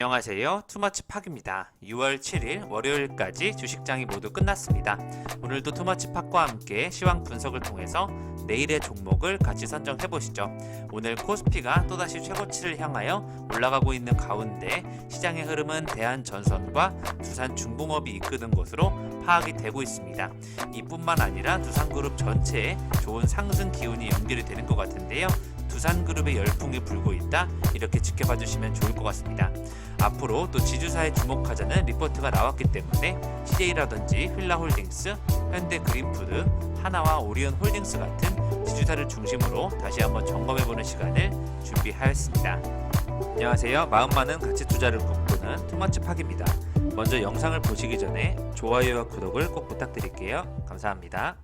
안녕하세요. 투마치 팍입니다. 6월 7일 월요일까지 주식장이 모두 끝났습니다. 오늘도 투마치 팍과 함께 시황 분석을 통해서 내일의 종목을 같이 선정해 보시죠. 오늘 코스피가 또다시 최고치를 향하여 올라가고 있는 가운데 시장의 흐름은 대한전선과 두산중공업이 이끄는 것으로 파악이 되고 있습니다. 이뿐만 아니라 두산그룹 전체에 좋은 상승 기운이 연결이 되는 것 같은데요. 두산그룹의 열풍이 불고 있다 이렇게 지켜봐 주시면 좋을 것 같습니다. 앞으로 또 지주사에 주목하자는 리포트가 나왔기 때문에 CJ라든지 휠라홀딩스, 현대그린푸드, 하나와 오리온홀딩스 같은 지주사를 중심으로 다시 한번 점검해보는 시간을 준비하였습니다. 안녕하세요. 마음 많은 가치 투자를 꿈꾸는 투마치 팍입니다. 먼저 영상을 보시기 전에 좋아요와 구독을 꼭 부탁드릴게요. 감사합니다.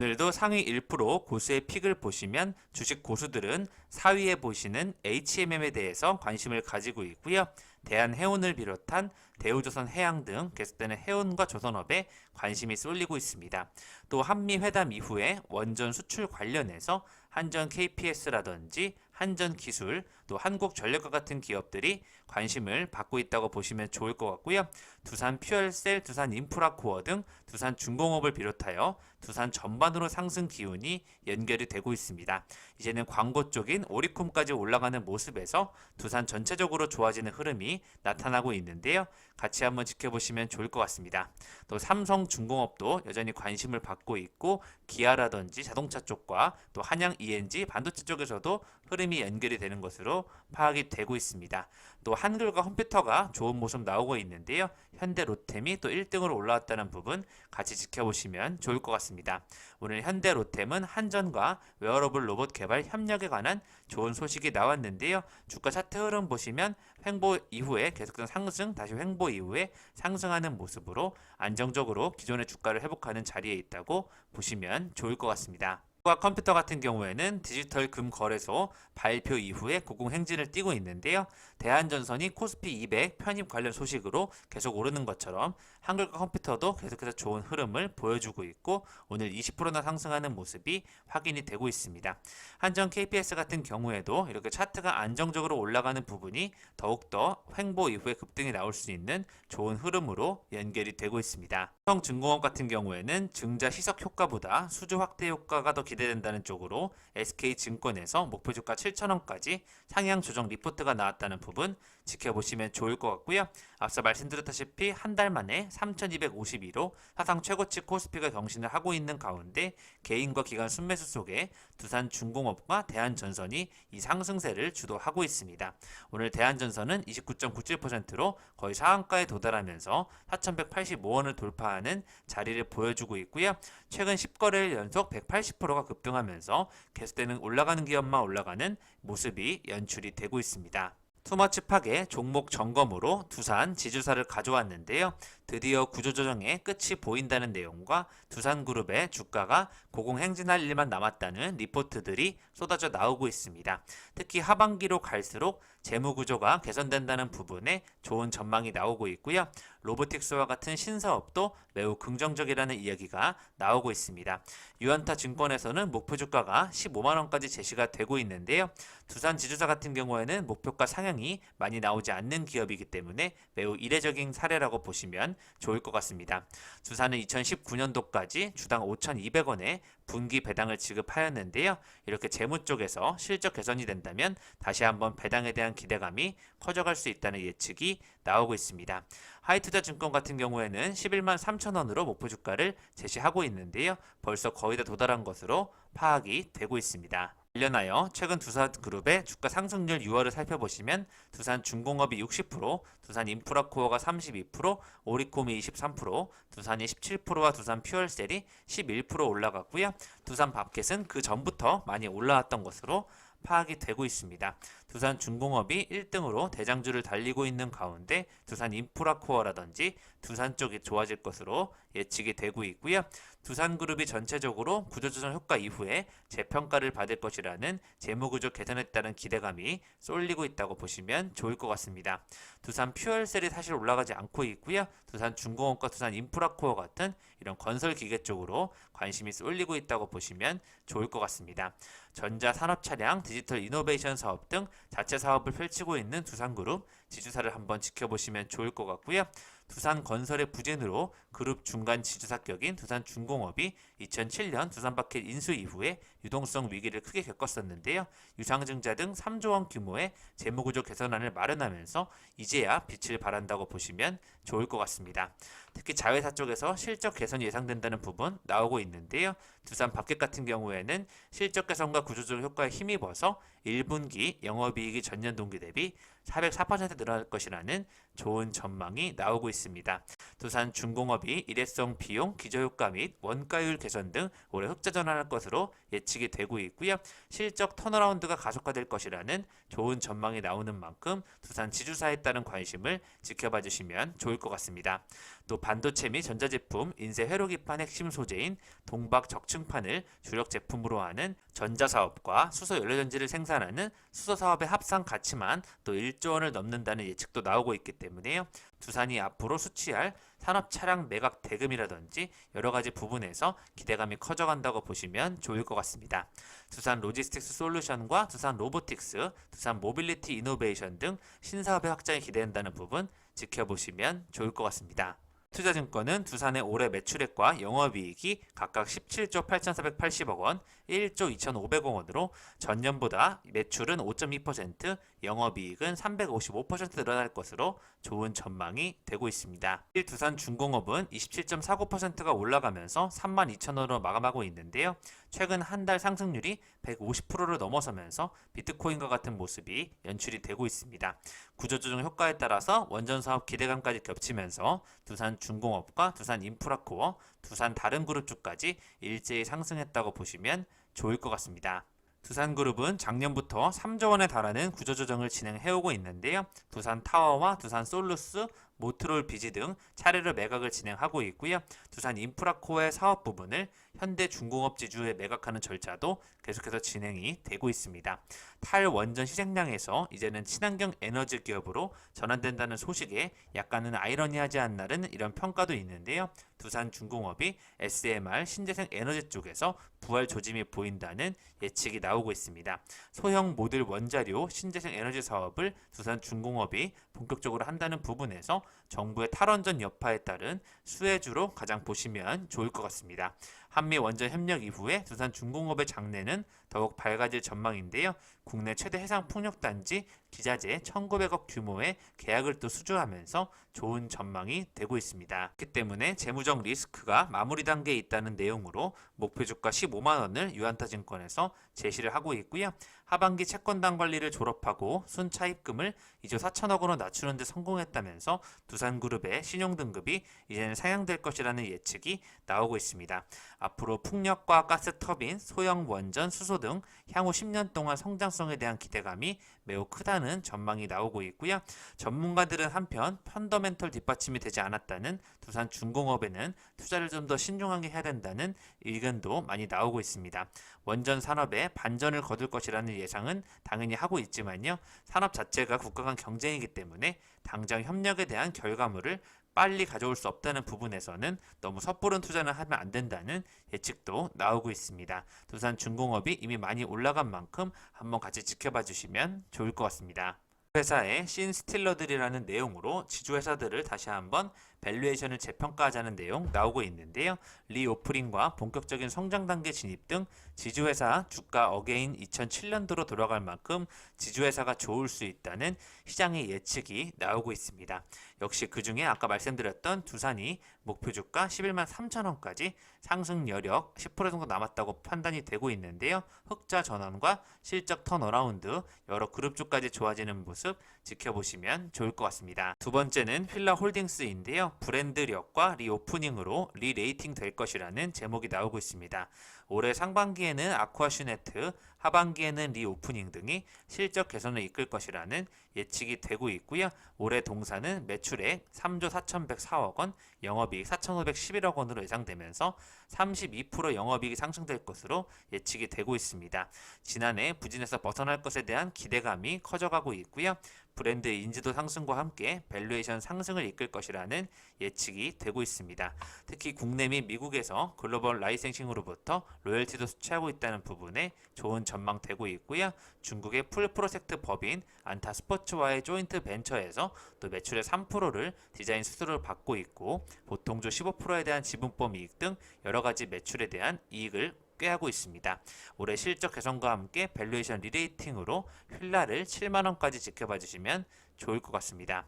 오늘도 상위 1% 고수의 픽을 보시면 주식 고수들은 4위에 보시는 HMM에 대해서 관심을 가지고 있고요. 대한해운을 비롯한 대우조선 해양 등 계속되는 해운과 조선업에 관심이 쏠리고 있습니다. 또 한미 회담 이후에 원전 수출 관련해서 한전 KPS라든지 한전 기술, 또 한국전력과 같은 기업들이 관심을 받고 있다고 보시면 좋을 것 같고요. 두산 퓨얼셀, 두산 인프라코어 등 두산 중공업을 비롯하여 두산 전반으로 상승 기운이 연결이 되고 있습니다. 이제는 광고 쪽인 오리콤까지 올라가는 모습에서 두산 전체적으로 좋아지는 흐름이 나타나고 있는데요. 같이 한번 지켜보시면 좋을 것 같습니다. 또 삼성 중공업도 여전히 관심을 받고 있고 기아라든지 자동차 쪽과 또 한양 ENG 반도체 쪽에서도 흐름이 연결이 되는 것으로 파악이 되고 있습니다. 또 한글과 컴퓨터가 좋은 모습 나오고 있는데요. 현대 로템이 또 1등으로 올라왔다는 부분 같이 지켜보시면 좋을 것 같습니다. 오늘 현대 로템은 한전과 웨어러블 로봇 개발 협력에 관한 좋은 소식이 나왔는데요. 주가 차트 흐름 보시면 횡보 이후에 계속된 상승, 다시 횡보 이후에 상승하는 모습으로 안정적으로 기존의 주가를 회복하는 자리에 있다고 보시면 좋을 것 같습니다. 과 컴퓨터 같은 경우에는 디지털 금 거래소 발표 이후에 고공 행진을 띄고 있는데요. 대한전선이 코스피 200 편입 관련 소식으로 계속 오르는 것처럼 한글과 컴퓨터도 계속해서 좋은 흐름을 보여주고 있고 오늘 20%나 상승하는 모습이 확인이 되고 있습니다. 한전 KPS 같은 경우에도 이렇게 차트가 안정적으로 올라가는 부분이 더욱더 횡보 이후에 급등이 나올 수 있는 좋은 흐름으로 연결이 되고 있습니다. 성중공업 같은 경우에는 증자 희석 효과보다 수주 확대 효과가 더 기대된다는 쪽으로 SK증권에서 목표 주가 7,000원까지 상향 조정 리포트가 나왔다는 부분 지켜보시면 좋을 것 같고요. 앞서 말씀드렸다시피 한 달 만에 3,252로 사상 최고치 코스피가 경신을 하고 있는 가운데 개인과 기관 순매수 속에 두산 중공업과 대한전선이 이 상승세를 주도하고 있습니다. 오늘 대한전선은 29.97%로 거의 상한가에 도달하면서 4,185원을 돌파 하는 자리를 보여주고 있고요. 최근 10거래일 연속 180%가 급등하면서 계속되는 올라가는 기업만 올라가는 모습이 연출이 되고 있습니다. 투머치 팍의 종목 점검으로 두산 지주사를 가져왔는데요. 드디어 구조조정의 끝이 보인다는 내용과 두산그룹의 주가가 고공행진할 일만 남았다는 리포트들이 쏟아져 나오고 있습니다. 특히 하반기로 갈수록 재무구조가 개선된다는 부분에 좋은 전망이 나오고 있고요. 로보틱스와 같은 신사업도 매우 긍정적이라는 이야기가 나오고 있습니다. 유한타 증권에서는 목표 주가가 15만 원까지 제시가 되고 있는데요. 두산 지주사 같은 경우에는 목표가 상향이 많이 나오지 않는 기업이기 때문에 매우 이례적인 사례라고 보시면 좋을 것 같습니다. 두산은 2019년도까지 주당 5,200원에 분기 배당을 지급하였는데요. 이렇게 재무 쪽에서 실적 개선이 된다면 다시 한번 배당에 대한 기대감이 커져갈 수 있다는 예측이 나오고 있습니다. 하이투자증권 같은 경우에는 11만 3천 원으로 목표 주가를 제시하고 있는데요. 벌써 거의 다 도달한 것으로 파악이 되고 있습니다. 관련하여 최근 두산 그룹의 주가 상승률 6월을 살펴보시면 두산 중공업이 60%, 두산 인프라코어가 32%, 오리콤이 23%, 두산이 17%와 두산 퓨얼셀이 11% 올라갔고요. 두산 밥켓은 그 전부터 많이 올라왔던 것으로 파악이 되고 있습니다. 두산 중공업이 1등으로 대장주를 달리고 있는 가운데 두산 인프라코어라든지 두산 쪽이 좋아질 것으로 예측이 되고 있고요. 두산그룹이 전체적으로 구조조정 효과 이후에 재평가를 받을 것이라는 재무구조 개선에 따른 기대감이 쏠리고 있다고 보시면 좋을 것 같습니다. 두산 퓨얼셀이 사실 올라가지 않고 있고요. 두산 중공업과 두산 인프라코어 같은 이런 건설 기계 쪽으로 관심이 쏠리고 있다고 보시면 좋을 것 같습니다. 전자 산업 차량, 디지털 이노베이션 사업 등 자체 사업을 펼치고 있는 두산그룹 지주사를 한번 지켜보시면 좋을 것 같고요. 두산건설의 부진으로 그룹 중간 지주사격인 두산중공업이 2007년 두산바켓 인수 이후에 유동성 위기를 크게 겪었었는데요. 유상증자 등 3조 원 규모의 재무구조 개선안을 마련하면서 이제야 빛을 발한다고 보시면 좋을 것 같습니다. 특히 자회사 쪽에서 실적 개선이 예상된다는 부분 나오고 있는데요. 두산 바켓 같은 경우에는 실적 개선과 구조조정 효과에 힘입어서 1분기 영업이익이 전년 동기 대비 404% 늘어날 것이라는 좋은 전망이 나오고 있습니다. 두산 중공업 이 일회성 비용, 기저효과 및 원가율 개선 등 올해 흑자 전환할 것으로 예측이 되고 있고요. 실적 턴어라운드가 가속화될 것이라는 좋은 전망이 나오는 만큼 두산 지주사에 따른 관심을 지켜봐 주시면 좋을 것 같습니다. 또 반도체 및 전자제품, 인쇄 회로 기판 핵심 소재인 동박 적층판을 주력 제품으로 하는 전자사업과 수소 연료전지를 생산하는 수소 사업의 합산 가치만 또 1조 원을 넘는다는 예측도 나오고 있기 때문에요. 두산이 앞으로 수취할 산업 차량 매각 대금이라든지 여러 가지 부분에서 기대감이 커져간다고 보시면 좋을 것 같습니다. 두산 로지스틱스 솔루션과 두산 로보틱스, 두산 모빌리티 이노베이션 등 신사업의 확장이 기대된다는 부분 지켜보시면 좋을 것 같습니다. 투자증권은 두산의 올해 매출액과 영업이익이 각각 17조 8,480억 원, 1조 2,500억 원으로 전년보다 매출은 5.2%, 영업이익은 355% 늘어날 것으로 좋은 전망이 되고 있습니다. 두산 중공업은 27.49%가 올라가면서 32,000원으로 마감하고 있는데요. 최근 한 달 상승률이 150%를 넘어서면서 비트코인과 같은 모습이 연출이 되고 있습니다. 구조조정 효과에 따라서 원전 사업 기대감까지 겹치면서 두산 중공업과 두산 인프라코어, 두산 다른 그룹 쪽까지 일제히 상승했다고 보시면 좋을 것 같습니다. 두산그룹은 작년부터 3조 원에 달하는 구조조정을 진행해오고 있는데요. 두산 타워와 두산 솔루스, 모트롤 비지 등 차례로 매각을 진행하고 있고요. 두산 인프라코어의 사업 부분을 현대중공업 지주에 매각하는 절차도 계속해서 진행이 되고 있습니다. 탈원전 희생량에서 이제는 친환경 에너지 기업으로 전환된다는 소식에 약간은 아이러니하지 않나는 이런 평가도 있는데요. 두산 중공업이 SMR 신재생 에너지 쪽에서 부활 조짐이 보인다는 예측이 나오고 있습니다. 소형 모듈 원자료 신재생 에너지 사업을 두산 중공업이 본격적으로 한다는 부분에서 정부의 탈원전 여파에 따른 수혜주로 가장 보시면 좋을 것 같습니다. 한미 원전 협력 이후에 두산 중공업의 장래는 더욱 밝아질 전망인데요. 국내 최대 해상 풍력 단지 기자재 1,900억 규모의 계약을 또 수주하면서 좋은 전망이 되고 있습니다. 그렇기 때문에 재무적 리스크가 마무리 단계에 있다는 내용으로 목표 주가 15만 원을 유한타증권에서 제시를 하고 있고요. 하반기 채권당 관리를 졸업하고 순차입금을 2조 4천억 원으로 낮추는 데 성공했다면서 두산그룹의 신용등급이 이제는 상향될 것이라는 예측이 나오고 있습니다. 앞으로 풍력과 가스 터빈, 소형 원전, 수소 등 향후 10년 동안 성장성에 대한 기대감이 매우 크다는 전망이 나오고 있고요. 전문가들은 한편 펀더멘털 뒷받침이 되지 않았다는 두산 중공업에는 투자를 좀 더 신중하게 해야 된다는 의견도 많이 나오고 있습니다. 원전 산업에 반전을 거둘 것이라는 예상은 당연히 하고 있지만요. 산업 자체가 국가 간 경쟁이기 때문에 당장 협력에 대한 결과물을 빨리 가져올 수 없다는 부분에서는 너무 섣부른 투자는 하면 안 된다는 예측도 나오고 있습니다. 두산 중공업이 이미 많이 올라간 만큼 한번 같이 지켜봐 주시면 좋을 것 같습니다. 회사의 신 스틸러들이라는 내용으로 지주회사들을 다시 한번 밸류에이션을 재평가하자는 내용 나오고 있는데요. 리오프닝과 본격적인 성장 단계 진입 등 지주회사 주가 어게인 2007년도로 돌아갈 만큼 지주회사가 좋을 수 있다는 시장의 예측이 나오고 있습니다. 역시 그 중에 아까 말씀드렸던 두산이 목표 주가 11만 3천 원까지 상승 여력 10% 정도 남았다고 판단이 되고 있는데요. 흑자 전환과 실적 턴어라운드 여러 그룹 쪽까지 좋아지는 모습 지켜보시면 좋을 것 같습니다. 두 번째는 휠라 홀딩스인데요. 브랜드력과 리오프닝으로 리레이팅 될 것이라는 제목이 나오고 있습니다. 올해 상반기에는 아쿠아슈네트, 하반기에는 리오프닝 등이 실적 개선을 이끌 것이라는 예측이 되고 있고요. 올해 동사는 매출액 3조 4,104억 원, 영업이익 4,511억 원으로 예상되면서 32% 영업이익이 상승될 것으로 예측이 되고 있습니다. 지난해 부진에서 벗어날 것에 대한 기대감이 커져가고 있고요. 브랜드 인지도 상승과 함께 밸류에이션 상승을 이끌 것이라는 예측이 되고 있습니다. 특히 국내 및 미국에서 글로벌 라이센싱으로부터 로열티도 수취하고 있다는 부분에 좋은 전망되고 있고요. 중국의 풀 프로젝트 법인 안타 스포츠와의 조인트 벤처에서 또 매출의 3%를 디자인 수수료를 받고 있고 보통조 15%에 대한 지분법 이익 등 여러 가지 매출에 대한 이익을 꾀하고 있습니다. 올해 실적 개선과 함께 밸류에이션 리레이팅으로 휠라를 7만 원까지 지켜봐 주시면 좋을 것 같습니다.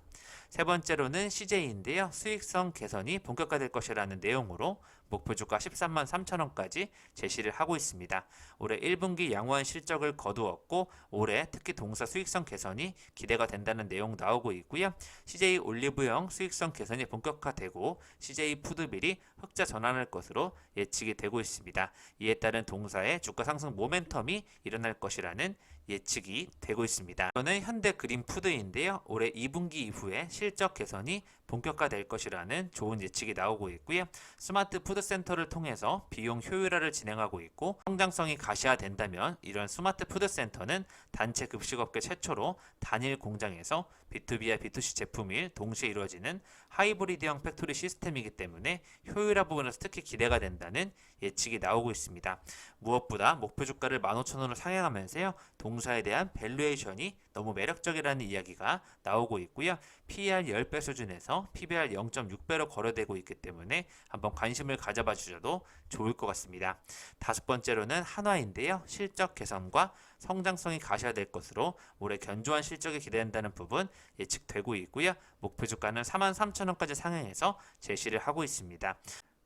세 번째로는 CJ인데요. 수익성 개선이 본격화될 것이라는 내용으로 목표 주가 13만 3천 원까지 제시를 하고 있습니다. 올해 1분기 양호한 실적을 거두었고 올해 특히 동사 수익성 개선이 기대가 된다는 내용 나오고 있고요. CJ 올리브영 수익성 개선이 본격화되고 CJ 푸드빌이 흑자 전환할 것으로 예측이 되고 있습니다. 이에 따른 동사의 주가 상승 모멘텀이 일어날 것이라는 예측이 되고 있습니다. 이거는 현대 그린 푸드인데요. 올해 2분기 이후에 실적 개선이 본격화될 것이라는 좋은 예측이 나오고 있고요. 스마트 푸드 센터를 통해서 비용 효율화를 진행하고 있고 성장성이 가시화된다면 이런 스마트 푸드 센터는 단체 급식업계 최초로 단일 공장에서 B2B와 B2C 제품 일 동시에 이루어지는 하이브리드형 팩토리 시스템이기 때문에 효율화 부분에서 특히 기대가 된다는 예측이 나오고 있습니다. 무엇보다 목표 주가를 15,000원으로 상향하면서요. 동사에 대한 밸류에이션이 너무 매력적이라는 이야기가 나오고 있고요. PER 10배 수준에서 PBR 0.6배로 거래되고 있기 때문에 한번 관심을 가져봐 주셔도 좋을 것 같습니다. 다섯 번째로는 한화인데요. 실적 개선과 성장성이 가셔야 될 것으로 올해 견조한 실적이 기대된다는 부분 예측되고 있고요. 목표 주가는 43,000원까지 상향해서 제시를 하고 있습니다.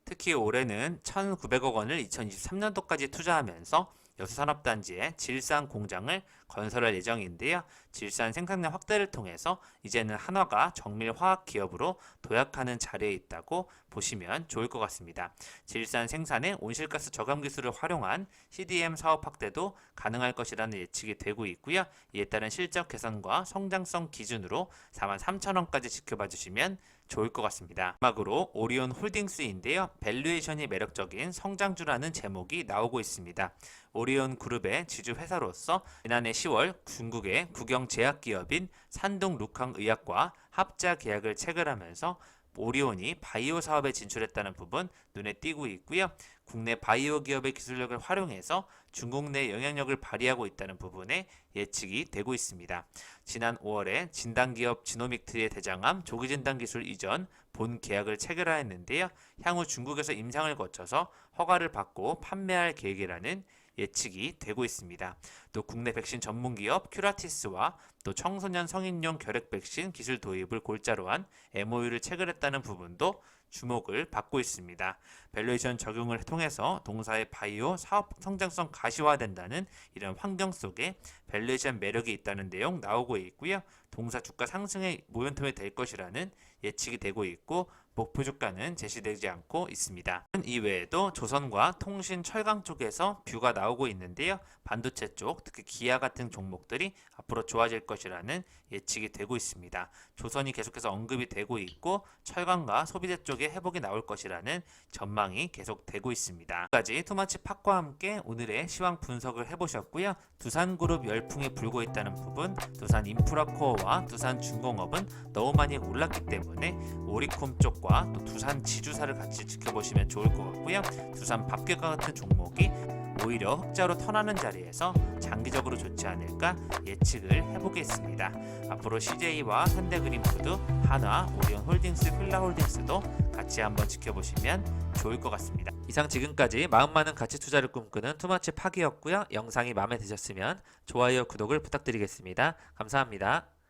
특히 올해는 1,900억 원을 2023년도까지 투자하면서 여수산업단지에 질산 공장을 건설할 예정인데요. 질산 생산량 확대를 통해서 이제는 한화가 정밀 화학 기업으로 도약하는 자리에 있다고 보시면 좋을 것 같습니다. 질산 생산에 온실가스 저감 기술을 활용한 CDM 사업 확대도 가능할 것이라는 예측이 되고 있고요. 이에 따른 실적 개선과 성장성 기준으로 43,000원까지 지켜봐 주시면 좋을 것 같습니다. 마지막으로 오리온 홀딩스인데요. 밸류에이션이 매력적인 성장주라는 제목이 나오고 있습니다. 오리온 그룹의 지주 회사로서 지난해 10월 중국의 국영 제약 기업인 산둥 루캉 의약과 합자 계약을 체결하면서 오리온이 바이오 사업에 진출했다는 부분 눈에 띄고 있고요. 국내 바이오 기업의 기술력을 활용해서 중국 내 영향력을 발휘하고 있다는 부분에 예측이 되고 있습니다. 지난 5월에 진단기업 지노믹트의 대장암 조기 진단 기술 이전 본 계약을 체결하였는데요. 향후 중국에서 임상을 거쳐서 허가를 받고 판매할 계획이라는 예측이 되고 있습니다. 또 국내 백신 전문 기업 큐라티스와 또 청소년 성인용 결핵 백신 기술 도입을 골자로 한 MOU를 체결했다는 부분도 주목을 받고 있습니다. 밸류에이션 적용을 통해서 동사의 바이오 사업 성장성 가시화된다는 이런 환경 속에 밸류에이션 매력이 있다는 내용 나오고 있고요. 동사 주가 상승의 모멘텀이 될 것이라는 예측이 되고 있고 목표 주가는 제시되지 않고 있습니다. 이외에도 조선과 통신 철강 쪽에서 뷰가 나오고 있는데요. 반도체 쪽, 특히 기아 같은 종목들이 앞으로 좋아질 것이라는 예측이 되고 있습니다. 조선이 계속해서 언급이 되고 있고 철강과 소비재 쪽에 회복이 나올 것이라는 전망이 계속되고 있습니다. 까지 투마치 팍과 함께 오늘의 시황 분석을 해보셨고요. 두산그룹 열풍이 불고 있다는 부분, 두산 인프라코어와 두산 중공업은 너무 많이 올랐기 때문에 오리콤 쪽과 또 두산 지주사를 같이 지켜보시면 좋을 것 같고요. 두산 밥개과 같은 종목이 오히려 흑자로 턴하는 자리에서 장기적으로 좋지 않을까 예측을 해보겠습니다. 앞으로 CJ와 현대그린푸드, 한화, 오리온 홀딩스, 필라홀딩스도 같이 한번 지켜보시면 좋을 것 같습니다. 이상 지금까지 마음 많은 가치 투자를 꿈꾸는 투마치 파기였고요. 영상이 마음에 드셨으면 좋아요, 구독을 부탁드리겠습니다. 감사합니다.